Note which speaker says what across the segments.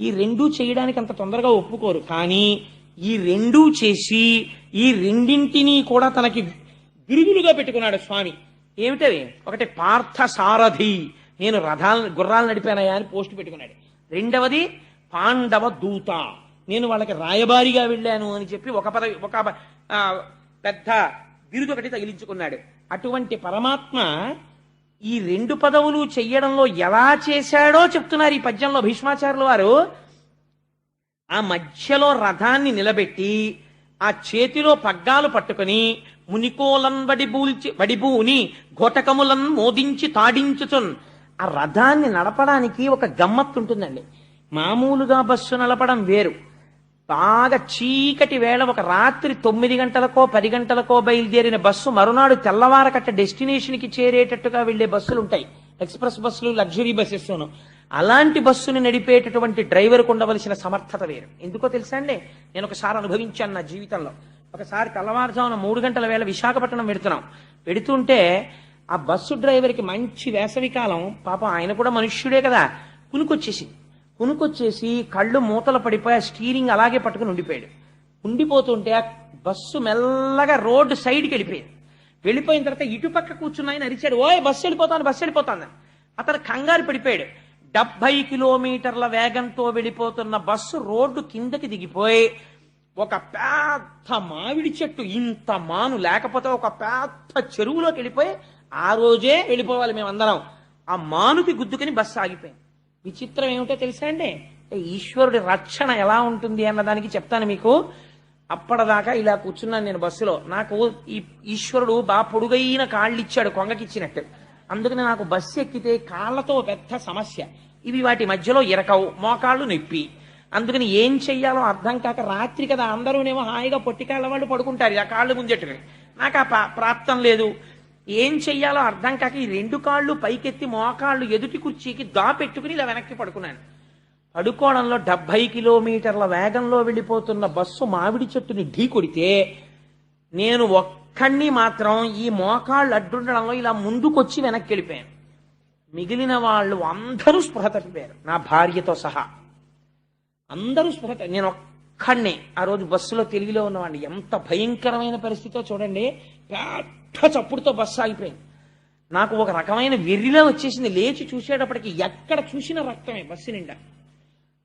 Speaker 1: ఈ రెండూ చేయడానికి అంత తొందరగా ఒప్పుకోరు. కానీ ఈ రెండూ చేసి ఈ రెండింటినీ కూడా తనకి గిరుగులుగా పెట్టుకున్నాడు స్వామి. ఏమిటవి ఒకటి పార్థ సారథి నేను రథాలను గుర్రాలు నడిపానయా అని పోస్ట్ పెట్టుకున్నాడు. రెండవది పాండవ దూత. నేను వాళ్ళకి రాయబారిగా వెళ్ళాను అని చెప్పి ఒక పదవి ఒక పెద్ద బిరుదు ఒకటి తగిలించుకున్నాడు. అటువంటి పరమాత్మ ఈ రెండు పదవులు చెయ్యడంలో ఎలా చేశాడో చెప్తున్నారు ఈ పద్యంలో భీష్మాచార్యుల వారు. ఆ మధ్యలో రథాన్ని నిలబెట్టి ఆ చేతిలో పగ్గాలు పట్టుకుని మునికోలం వడిబూల్చి వడిబూని ఘోటకములన్ మోదించి తాడించుచున్. ఆ రథాన్ని నడపడానికి ఒక గమ్మత్తు ఉంటుందండి. మామూలుగా బస్సు నడపడం వేరు. బాగా చీకటి వేళ ఒక రాత్రి తొమ్మిది గంటలకో పది గంటలకో బయలుదేరిన బస్సు మరునాడు తెల్లవారకట్ట డెస్టినేషన్కి చేరేటట్టుగా వెళ్ళే బస్సులు ఉంటాయి. ఎక్స్ప్రెస్ బస్సులు లగ్జరీ బస్సెస్ అలాంటి బస్సుని నడిపేటటువంటి డ్రైవర్కు ఉండవలసిన సమర్థత వేరు. ఎందుకో తెలుసా అండి? నేను ఒకసారి అనుభవించాను నా జీవితంలో. ఒకసారి తెల్లవారుజామున మూడు గంటల వేళ విశాఖపట్నం పెడుతున్నాం పెడుతుంటే ఆ బస్సు డ్రైవర్కి మంచి వేసవి కాలం పాపం ఆయన కూడా మనుష్యుడే కదా. కునుకొచ్చేసింది. కునుకొచ్చేసి కళ్ళు మూతలు పడిపోయి ఆ స్టీరింగ్ అలాగే పట్టుకుని ఉండిపోయాడు. ఉండిపోతుంటే ఆ బస్సు మెల్లగా రోడ్డు సైడ్కి వెళ్ళిపోయింది. వెళ్ళిపోయిన తర్వాత ఇటుపక్క కూర్చున్నాయని అరిచాడు. ఓయ్ బస్సు వెళ్ళిపోతాను బస్సు వెళ్ళిపోతాను అతను కంగారు పడిపోయాడు. డెబ్బై కిలోమీటర్ల వేగంతో వెళ్ళిపోతున్న బస్సు రోడ్డు కిందకి దిగిపోయి ఒక పెద్ద మామిడి చెట్టు ఇంత మాను లేకపోతే ఒక పెద్ద చెరువులోకి వెళ్ళిపోయి ఆ రోజే వెళ్ళిపోవాలి మేమందరం. ఆ మానుకి గుద్దుకుని బస్సు ఆగిపోయింది. విచిత్రం ఏమిటో తెలుసా అండి? ఈశ్వరుడి రక్షణ ఎలా ఉంటుంది అన్నదానికి చెప్తాను మీకు. అప్పటిదాకా ఇలా కూర్చున్నాను నేను బస్సులో. నాకు ఈ ఈశ్వరుడు బాగా పొడుగైన కాళ్ళు ఇచ్చాడు కొంగకిచ్చినట్టు. అందుకని నాకు బస్సు ఎక్కితే కాళ్ళతో పెద్ద సమస్య. ఇవి వాటి మధ్యలో ఇరకవు మోకాళ్ళు నొప్పి. అందుకని ఏం చెయ్యాలో అర్థం కాక రాత్రి కదా అందరూనేమో హాయిగా పొట్టికాళ్ళ వాళ్ళు పడుకుంటారు ఆ కాళ్ళు ముందెట్టుకుని నాకు ఆ ప్రాప్తం లేదు. ఏం చెయ్యాలో అర్థం కాక ఈ రెండు కాళ్ళు పైకెత్తి మోకాళ్ళు ఎదుటి కుర్చీకి దాపెట్టుకుని ఇలా వెనక్కి పడుకున్నాను. పడుకోవడంలో డెబ్బై కిలోమీటర్ల వేగంలో వెళ్ళిపోతున్న బస్సు మామిడి చెట్టుని ఢీ కొడితే నేను ఒక్కడిని మాత్రం ఈ మోకాళ్ళు అడ్డుండడంలో ఇలా ముందుకొచ్చి వెనక్కి వెళ్ళిపోయాను మిగిలిన వాళ్ళు అందరూ స్పృహ తప్పిపోయారు నా భార్యతో సహా. అందరూ స్పృహ నేను ఒక్కడినే ఆ రోజు బస్సులో తెలుగులో ఉన్నవాడిని. ఎంత భయంకరమైన పరిస్థితితో చూడండి. పెద్ద చప్పుడుతో బస్సు ఆగిపోయింది. నాకు ఒక రకమైన వెర్రిలో వచ్చేసింది. లేచి చూసేటప్పటికి ఎక్కడ చూసిన రక్తమే బస్సు నిండా.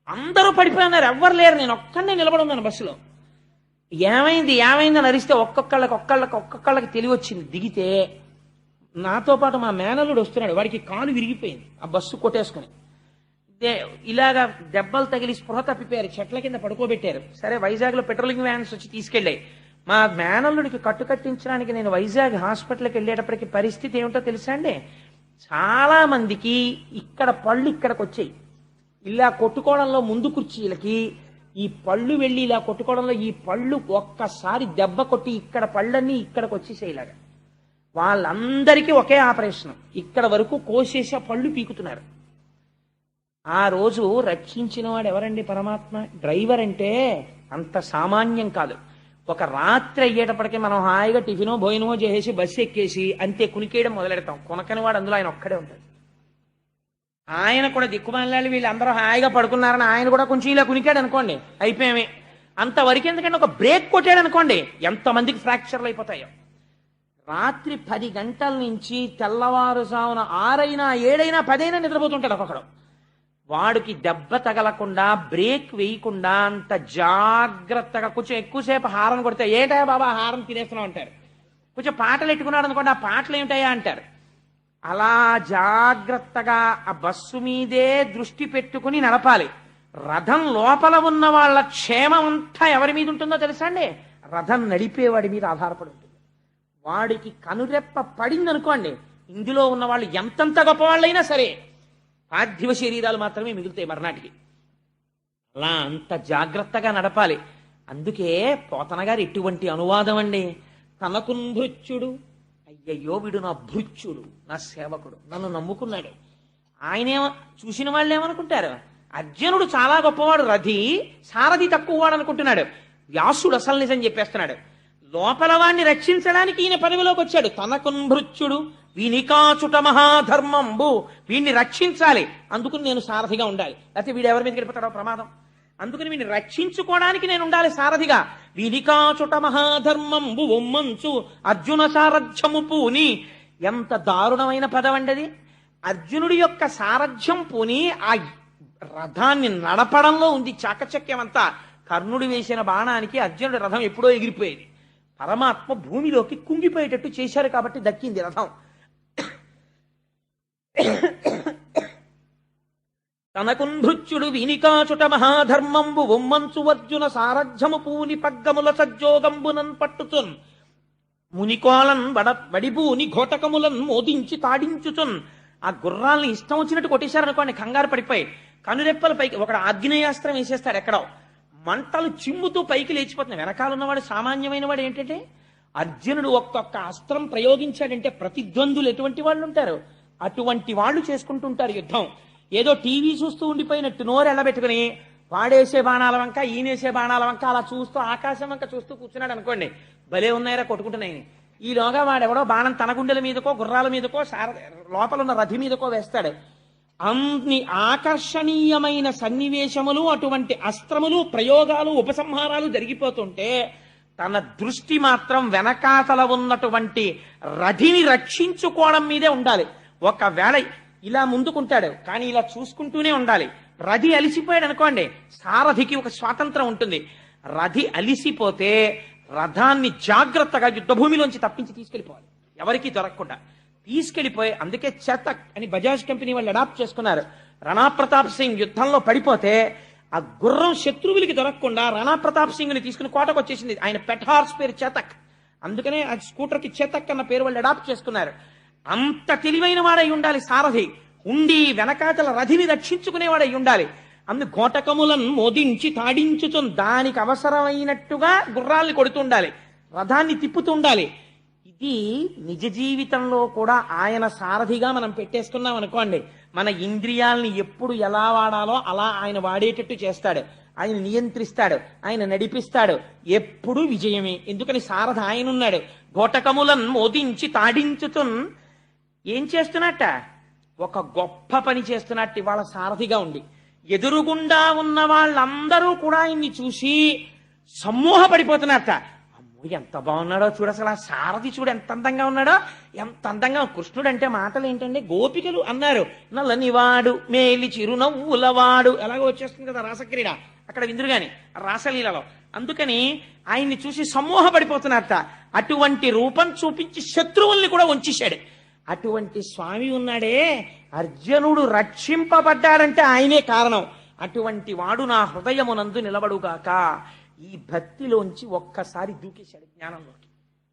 Speaker 1: అందరూ పడిపోయినారు ఎవ్వరు లేరు. నేను ఒక్కడనే నిలబడి ఉన్నాను బస్సులో. ఏమైంది? ఏమైంది అని అరిస్తే ఒక్కొక్కళ్ళకి ఒక్కళ్ళకి ఒక్కొక్కళ్ళకి తెలివి వచ్చింది. దిగితే నాతో పాటు మా మేనల్లుడు వస్తున్నాడు. వాడికి కాలు విరిగిపోయింది. ఆ బస్సు కొట్టేసుకుని. దే- ఇలాగా దెబ్బలు తగిలి స్పృహ తప్పిపోయారు. చెట్ల కింద పడుకోబెట్టారు. సరే వైజాగ్లో పెట్రోలింగ్ వ్యాన్స్ వచ్చి తీసుకెళ్ళాయి. మా మేనల్లుడికి కట్టు కట్టించడానికి నేను వైజాగ్ హాస్పిటల్కి వెళ్ళేటప్పటికి పరిస్థితి ఏమిటో తెలుసా అండి? చాలా మందికి ఇక్కడ పళ్ళు ఇక్కడికి వచ్చాయి. ఇలా కొట్టుకోవడంలో ముందు కుర్చీలకి ఈ పళ్ళు వెళ్ళి ఇలా కొట్టుకోవడంలో ఈ పళ్ళు ఒక్కసారి దెబ్బ కొట్టి ఇక్కడ పళ్ళన్నీ ఇక్కడికి వచ్చేసాయి వాళ్ళందరికీ ఒకే ఆపరేషన్. ఇక్కడ వరకు కోసేసి ఆ పళ్ళు పీకుతున్నారు. ఆ రోజు రక్షించిన వాడు ఎవరండి పరమాత్మ? డ్రైవర్ అంటే అంత సామాన్యం కాదు. ఒక రాత్రి అయ్యేటప్పటికి మనం హాయిగా టిఫినో భోజనమో చేసేసి బస్సు ఎక్కేసి అంతే కునికేయడం మొదలెడతాం. కొనకని వాడు అందులో ఆయన ఒక్కడే ఉంటాడు. ఆయన కూడా దిక్కుమాలి వీళ్ళందరూ హాయిగా పడుకున్నారని ఆయన కూడా కొంచెం ఇలా కునికాడు అనుకోండి అయిపోయామే. అంతవరకు ఎందుకంటే ఒక బ్రేక్ కొట్టాడు అనుకోండి ఎంతమందికి ఫ్రాక్చర్లు అయిపోతాయో. రాత్రి పది గంటల నుంచి తెల్లవారుజామున ఆరైనా ఏడైనా పదైనా నిద్రపోతుంటాడు ఒక్కొక్కడు. వాడికి దెబ్బ తగలకుండా బ్రేక్ వేయకుండా అంత జాగ్రత్తగా కొంచెం ఎక్కువసేపు హారం కొడితే ఏంటా బాబా హారం తినేస్తున్నావు అంటారు. కొంచెం పాటలు ఎట్టుకున్నాడు అనుకోండి ఆ పాటలు ఏమిటాయా అంటారు. అలా జాగ్రత్తగా ఆ బస్సు మీదే దృష్టి పెట్టుకుని నడపాలి. రథం లోపల ఉన్న వాళ్ళ క్షేమం అంతా ఎవరి మీద ఉంటుందో తెలుసా అండి? రథం నడిపేవాడి మీద ఆధారపడి ఉంటుంది. వాడికి కనురెప్ప పడింది అనుకోండి ఇందులో ఉన్న వాళ్ళు ఎంతంత గొప్పవాళ్ళైనా సరే పార్థివ శరీరాలు మాత్రమే మిగులుతాయి మర్నాటికి. అలా అంత జాగ్రత్తగా నడపాలి. అందుకే పోతనగారు ఇటువంటి అనువాదం అండి. తనకు భృత్యుడు అయ్యయ్యో వీడు నా భృత్యుడు నా సేవకుడు నన్ను నమ్ముకున్నాడు. ఆయనే చూసిన వాళ్ళు ఏమనుకుంటారు? అర్జునుడు చాలా గొప్పవాడు రథి సారథి తక్కువ వాడు అనుకుంటున్నాడు. వ్యాసుడు అసలు నిజం చెప్పేస్తున్నాడు. లోపల వాణ్ణి రక్షించడానికి ఈయన పదవిలోకి వచ్చాడు. తనకు భృత్యుడు వీనికాచుట మహాధర్మంబు. వీడిని రక్షించాలి. అందుకుని నేను సారథిగా ఉండాలి. లేకపోతే వీడు ఎవరి మీద గడిపోతాడో ప్రమాదం. అందుకని వీడిని రక్షించుకోవడానికి నేను ఉండాలి సారథిగా. వినికాచుట మహాధర్మంబు ఒమ్మంచు. అర్జున సారథ్యము పూని. ఎంత దారుణమైన పదవండది అర్జునుడి యొక్క సారథ్యం పూని. ఆ రథాన్ని నడపడంలో ఉంది చాకచక్యం అంతా కర్ణుడు వేసిన బాణానికి అర్జునుడి రథం ఎప్పుడో ఎగిరిపోయేది. పరమాత్మ భూమిలోకి కుంగిపోయేటట్టు చేశారు కాబట్టి దక్కింది రథం. తనకుంభృత్యుడు వినికాచుట మహాధర్మంబు ఉమ్మంచు అర్జున సారథ్యము పూని పగ్గముల సజ్జోగంబునన్ పట్టుచున్. మునికోలన్ వడ వడిపూని ఘోటకములను మోదించి తాడించుచున్. ఆ గుర్రాల్ని ఇష్టం వచ్చినట్టు కొట్టేశారనుకోండి కంగారు పడిపోయి కనురెప్పల పైకి ఒకడు ఆగ్నేయాస్త్రం వేసేస్తాడు ఎక్కడో. మంటలు చిమ్ముతూ పైకి లేచిపోతున్నాయి. వెనకాల ఉన్నవాడు సామాన్యమైన వాడు ఏంటంటే అర్జునుడు ఒక్కొక్క అస్త్రం ప్రయోగించాడంటే ప్రతిద్వందులు ఎటువంటి వాళ్ళు ఉంటారు? అటువంటి వాళ్ళు చేసుకుంటుంటారు యుద్ధం. ఏదో టీవీ చూస్తూ ఉండిపోయినట్టు నోరు ఎల్లబెట్టుకుని వాడేసే బాణాల వంక ఈయనేసే బాణాల వంక అలా చూస్తూ ఆకాశం వంక చూస్తూ కూర్చున్నాడు అనుకోండి. భలే ఉన్నాయరా కొట్టుకుంటున్నాయి ఈలోగా వాడెవడో బాణం తన గుండెల మీదకో గుర్రాల మీదకో సార లోపల ఉన్న రథి మీదకో వేస్తాడు. అన్ని ఆకర్షణీయమైన సన్నివేశములు అటువంటి అస్త్రములు ప్రయోగాలు ఉపసంహారాలు జరిగిపోతుంటే తన దృష్టి మాత్రం వెనకాతల ఉన్నటువంటి రథిని రక్షించుకోవడం మీదే ఉండాలి. ఒకవేళ ఇలా ముందుకుంటాడు కానీ ఇలా చూసుకుంటూనే ఉండాలి. రథి అలిసిపోయాడు అనుకోండి సారథికి ఒక స్వాతంత్రం ఉంటుంది. రథి అలిసిపోతే రథాన్ని జాగ్రత్తగా యుద్ధభూమిలోంచి తప్పించి తీసుకెళ్ళిపోవాలి ఎవరికీ దొరకకుండా. తీసుకెళ్ళిపోయి అందుకే చతక్ అని బజాజ్ కంపెనీ వాళ్ళు అడాప్ట్ చేసుకున్నారు. రాణా ప్రతాప్ సింగ్ యుద్ధంలో పడిపోతే ఆ గుర్రం శత్రువులకి దొరకకుండా రాణా ప్రతాప్ సింగ్ని తీసుకుని కోటకు వచ్చేసింది. ఆయన పెట్ హార్స్ పేరు చేతక్. అందుకనే ఆ స్కూటర్కి చేతక్ అన్న పేరు వాళ్ళు అడాప్ట్ చేసుకున్నారు. అంత తెలివైన వాడై ఉండాలి సారథి. ఉండి వెనకాతల రథిని రక్షించుకునేవాడై ఉండాలి. అందు ఘోటకములను మోదించి తాడించుచున్ దానికి అవసరమైనట్టుగా గుర్రాల్ని కొడుతుండాలి రథాన్ని తిప్పుతుండాలి ఇది నిజ జీవితంలో కూడా ఆయన సారథిగా మనం పెట్టేసుకున్నాం అనుకోండి. మన ఇంద్రియాల్ని ఎప్పుడు ఎలా వాడాలో అలా ఆయన వాడేటట్టు చేస్తాడు. ఆయన నియంత్రిస్తాడు. ఆయన నడిపిస్తాడు. ఎప్పుడు విజయమే. ఎందుకని సారథ ఆయన ఉన్నాడు ఘోటకములను మోదించి తాడించుతున్ ఏం చేస్తున్నట్ట? ఒక గొప్ప పని చేస్తున్నట్టు ఇవాళ సారథిగా ఉండి. ఎదురుగుండా ఉన్న వాళ్ళందరూ కూడా ఆయన్ని చూసి సమ్మోహపడిపోతున్నట్ట. ఎంత బాగున్నాడో చూడు అసలు ఆ సారథి చూడు ఎంత అందంగా ఉన్నాడో ఎంత అందంగా కృష్ణుడు అంటే మాటలు ఏంటంటే గోపికలు అన్నారు. నల్లనివాడు మేలి చిరునవ్వులవాడు. ఎలాగో వచ్చేస్తుంది కదా రాసక్రీడ. అక్కడ విందురుగాని రాసలీలలో. అందుకని ఆయన్ని చూసి సమ్మోహపడిపోతున్నట్ట అటువంటి రూపం చూపించి శత్రువుల్ని కూడా వంచేశాడు. అటువంటి స్వామి ఉన్నాడే. అర్జునుడు రక్షింపబడ్డాడంటే ఆయనే కారణం. అటువంటి వాడు నా హృదయమునందు నిలబడుగాక. ఈ భక్తిలోంచి ఒక్కసారి దూకేశాడు జ్ఞానంలోకి.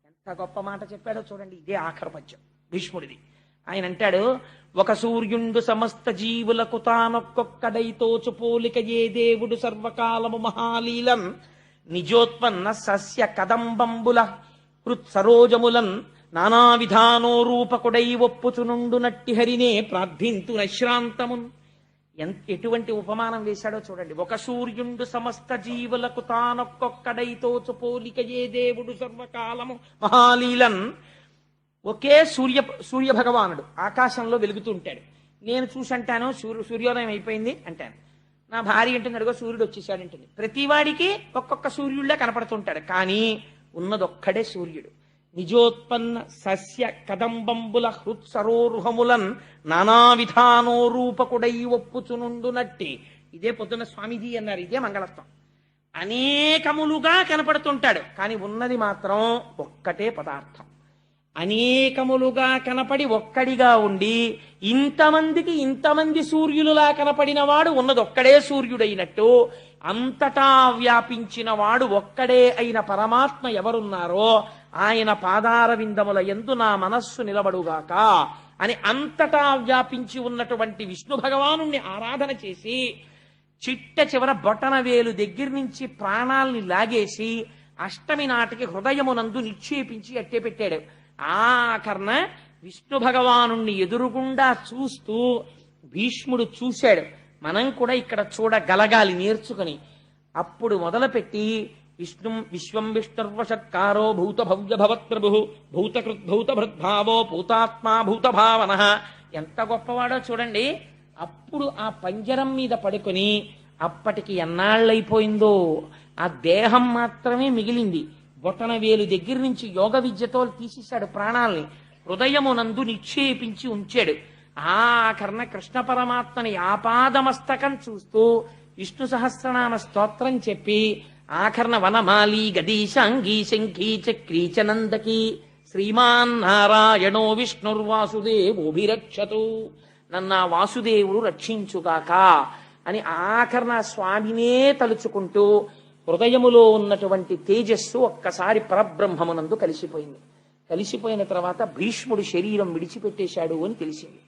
Speaker 1: ఎంత గొప్ప మాట చెప్పాడో చూడండి ఇదే ఆఖరి పద్యం భీష్ముడిది. ఆయన అంటాడు ఒక సూర్యుండు సమస్త జీవులకు తానొక్కొక్కడైతోచు పోలిక ఏ దేవుడు సర్వకాలము మహాలీలం నిజోత్పన్న సస్య కదంబంబుల హృత్సరోజములన్ నానా విధానో రూపకుడై ఒప్పుచునుండు నట్టి హరినే ప్రార్థింతు నశ్రాంతమున్ ఎంత ఎటువంటి ఉపమానం వేశాడో చూడండి. ఒక సూర్యుండు సమస్త జీవులకు తానొక్కొక్కడైతోచు పోలిక ఏ దేవుడు సర్వకాలము. మహాలీలన్ ఒకే సూర్య సూర్య భగవానుడు ఆకాశంలో వెలుగుతూ ఉంటాడు. నేను చూసి అంటాను సూర్య సూర్యోదయం అయిపోయింది అంటాను. నా భార్య అంటుంది అడుగో సూర్యుడు వచ్చేసాడు అంటుంది. ప్రతివాడికి ఒక్కొక్క సూర్యుడిలా కనపడుతుంటాడు. కానీ ఉన్నదొక్కడే సూర్యుడు. నిజోత్పన్న సస్య కదంబంబుల హృత్సరోరుహములన్ నానా విధానో రూపకుడై ఒప్పుచునుండునట్టి ఇదే పొద్దున స్వామీజీ అన్నారు. ఇదే మంగళత్వం అనేకములుగా కనపడుతుంటాడు. కానీ ఉన్నది మాత్రం ఒక్కటే పదార్థం. అనేకములుగా కనపడి ఒక్కడిగా ఉండి ఇంతమందికి ఇంతమంది సూర్యులులా కనపడిన వాడు ఉన్నది ఒక్కడే సూర్యుడైనట్టు అంతటా వ్యాపించిన వాడు ఒక్కడే అయిన పరమాత్మ ఎవరున్నారో ఆయన పాదార విందముల ఎందు నా మనస్సు నిలబడుగాక అని అంతటా వ్యాపించి ఉన్నటువంటి విష్ణు భగవాను ఆరాధన చేసి చిట్ట చివర బొటనవేలు దగ్గర నుంచి ప్రాణాల్ని లాగేసి అష్టమి నాటికి హృదయమునందు నిక్షేపించి అట్టే పెట్టాడు. ఆ కర్ణ విష్ణు భగవాను ఎదురుగుండా చూస్తూ భీష్ముడు చూశాడు. మనం కూడా ఇక్కడ చూడగలగాలి నేర్చుకుని. అప్పుడు మొదలుపెట్టి విష్ణుం విశ్వం విష్ణుర్వషత్కారో భూత భవ్య భవత్ప్రభు భూతకృద్భూత భృద్భావో భూతాత్మా భూత భావన ఎంత గొప్పవాడో చూడండి. అప్పుడు ఆ పంజరం మీద పడుకొని అప్పటికి ఎన్నాళ్ళైపోయిందో. ఆ దేహం మాత్రమే మిగిలింది. బొటన వేలు దగ్గర నుంచి యోగ విద్యతో తీసేశాడు ప్రాణాల్ని. హృదయమునందు నిక్షేపించి ఉంచాడు. ఆఖరణ కృష్ణ పరమాత్మని ఆపాదమస్తకం చూస్తూ విష్ణు సహస్రనామ స్తోత్రం చెప్పి ఆఖరణ వనమాలి గదీశాంగీ శంఖీ చక్రీ చ శ్రీమాన్ నారాయణో విష్ణుర్వాసుదేవోభిరక్షతు. నన్న వాసుదేవుడు రక్షించుగాక అని ఆఖరణ స్వామినే తలుచుకుంటూ హృదయములో ఉన్నటువంటి తేజస్సు ఒక్కసారి పరబ్రహ్మమునందు కలిసిపోయింది. కలిసిపోయిన తర్వాత భీష్ముడు శరీరం విడిచిపెట్టేశాడు అని తెలిసింది.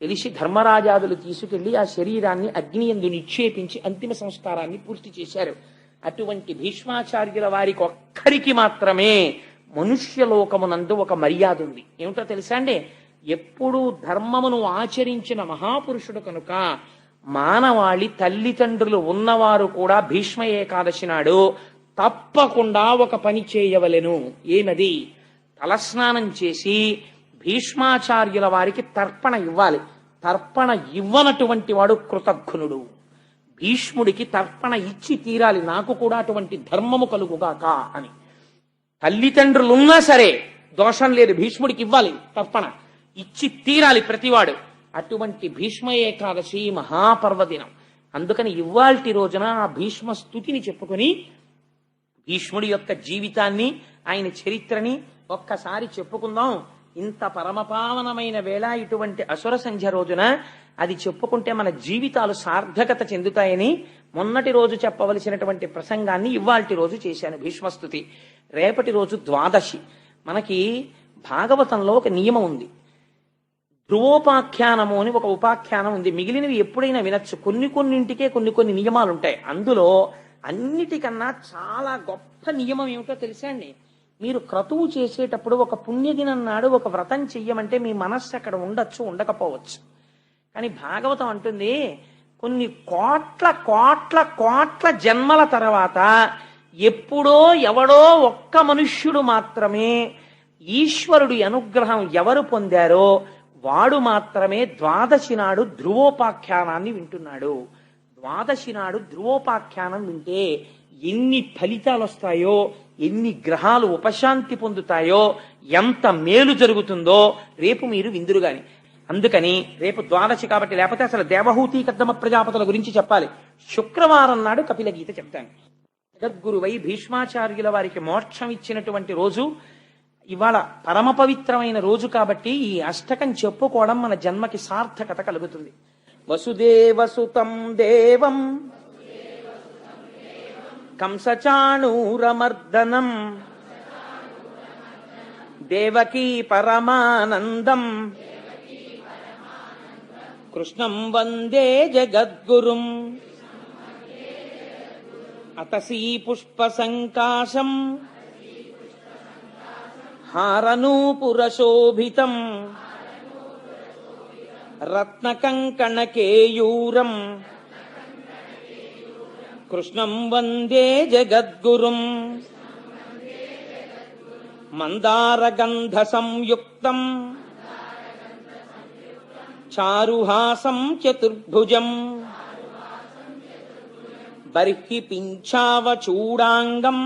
Speaker 1: తెలిసి ధర్మరాజాదులు తీసుకెళ్ళి ఆ శరీరాన్ని అగ్ని ఎందు నిక్షేపించి అంతిమ సంస్కారాన్ని పూర్తి చేశారు. అటువంటి భీష్మాచార్యుల వారికి ఒక్కరికి మాత్రమే మనుష్యలోకమునందు ఒక మర్యాద ఉంది. ఏమిటో తెలుసా అండి? ఎప్పుడూ ధర్మమును ఆచరించిన మహాపురుషుడు కనుక మానవాళి తల్లిదండ్రులు ఉన్నవారు కూడా భీష్మ ఏకాదశి నాడు తప్పకుండా ఒక పని చేయవలెను. ఏమది తలస్నానం చేసి భీష్మాచార్యుల వారికి తర్పణ ఇవ్వాలి. తర్పణ ఇవ్వనటువంటి వాడు కృతజ్ఞుడు భీష్ముడికి తర్పణ ఇచ్చి తీరాలి. నాకు కూడా అటువంటి ధర్మము కలుగుగాక అని. తల్లిదండ్రులున్నా సరే దోషం లేదు. భీష్ముడికి ఇవ్వాలి తర్పణ. ఇచ్చి తీరాలి ప్రతివాడు. అటువంటి భీష్మ ఏకాదశి మహాపర్వదినం. అందుకని ఇవాల్టి రోజున ఆ భీష్మ స్థుతిని చెప్పుకొని భీష్ముడి యొక్క జీవితాన్ని ఆయన చరిత్రని ఒక్కసారి చెప్పుకుందాం. ఇంత పరమపావనమైన వేళ ఇటువంటి అసుర సంధ్య రోజున అది చెప్పుకుంటే మన జీవితాలు సార్థకత చెందుతాయని మొన్నటి రోజు చెప్పవలసినటువంటి ప్రసంగాన్ని ఇవాల్టి రోజు చేశాను భీష్మస్తుతి. రేపటి రోజు ద్వాదశి. మనకి భాగవతంలో ఒక నియమం ఉంది. ధ్రువోపాఖ్యానము అని ఒక ఉపాఖ్యానం ఉంది. మిగిలినవి ఎప్పుడైనా వినొచ్చు. కొన్ని కొన్నింటికే కొన్ని కొన్ని నియమాలు ఉంటాయి అందులో అన్నిటికన్నా చాలా గొప్ప నియమం ఏమిటో తెలుసా అండి? మీరు క్రతువు చేసేటప్పుడు ఒక పుణ్యదినం నాడు ఒక వ్రతం చెయ్యమంటే మీ మనస్సు అక్కడ ఉండొచ్చు ఉండకపోవచ్చు. కానీ భాగవతం అంటుంది కొన్ని కోట్ల కోట్ల కోట్ల జన్మల తర్వాత ఎప్పుడో ఎవడో ఒక్క మనుష్యుడు మాత్రమే ఈశ్వరుడి అనుగ్రహం ఎవరు పొందారో వాడు మాత్రమే ద్వాదశి నాడు ధ్రువోపాఖ్యానాన్ని వింటున్నాడు. ద్వాదశి నాడు ధ్రువోపాఖ్యానం వింటే ఎన్ని ఫలితాలు వస్తాయో ఎన్ని గ్రహాలు ఉపశాంతి పొందుతాయో ఎంత మేలు జరుగుతుందో రేపు మీరు విందురుగాని. అందుకని రేపు ద్వాదశి కాబట్టి లేకపోతే అసలు దేవహూతి కద్దమ ప్రజాపతుల గురించి చెప్పాలి. శుక్రవారం నాడు కపిల గీత చెప్తాను. జగద్గురువై భీష్మాచార్యుల వారికి మోక్షం ఇచ్చినటువంటి రోజు ఇవాళ పరమ పవిత్రమైన రోజు కాబట్టి ఈ అష్టకం చెప్పుకోవడం మన జన్మకి సార్థకత కలుగుతుంది. వసుదేవసుతం దేవం. కంసచాణూరమర్దనం. దేవకీ పరమానందం. कृष्णम् वन्दे जगद्गुरुम्। अतसीपुष्पसङ्काशम्। हारनूपुरशोभितम्। रत्नकङ्कणकेयूरम्। कृष्णम् वन्दे जगद्गुरुम्। मन्दारगन्धसंयुक्तम्। చారుహాసం చతుర్భుజం. బర్హి పింఛావచూడాంగం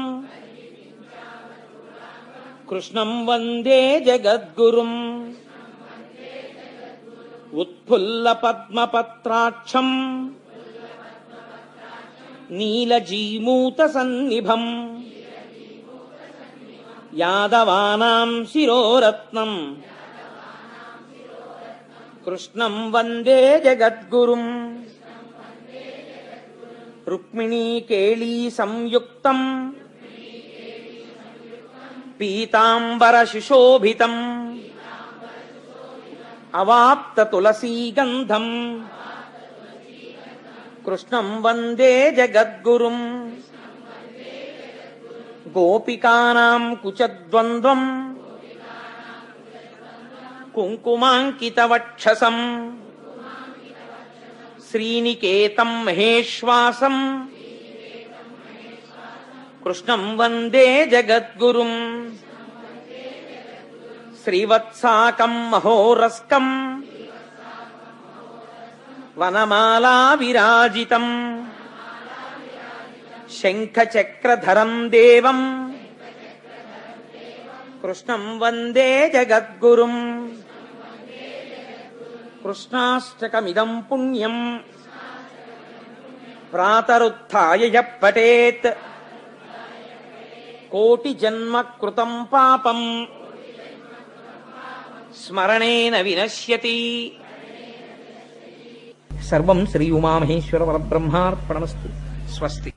Speaker 1: కృష్ణం వందే జగద్గురుం. ఉత్ఫుల్ల పద్మపత్రాక్షం నీలజీమూత సన్నిభం యాదవానాం శిరోరత్నం. कृष्णम् वन्दे जगद्गुरुम्। रुक्मिणीकेली संयुक्तम्। पीताम्बरशिशोभितम्। अवाप्ततुलसीगन्धम्। कृष्णम् वन्दे जगद्गुरुम्। गोपिकानाम् कुचद्वन्द्वम्। కుంకుమాంకితవక్షసం శ్రీనికేతం మహేశ్వాసం కృష్ణం వందే జగద్గురుం శ్రీవత్సాకం మహోరస్కం వనమాలా విరాజితం శంఖచక్రధరం దేవం కృష్ణం వందే జగద్గురుం. కృష్ణాష్టకమిదం పుణ్యం. ప్రాతరుత్య యః పఠేత్ కోటి జన్మ కృతం పాపం. స్మరణేన వినశ్యతి. సర్వం శ్రీ ఉమామహేశ్వర పరబ్రహ్మార్పణమస్తు స్వస్తి.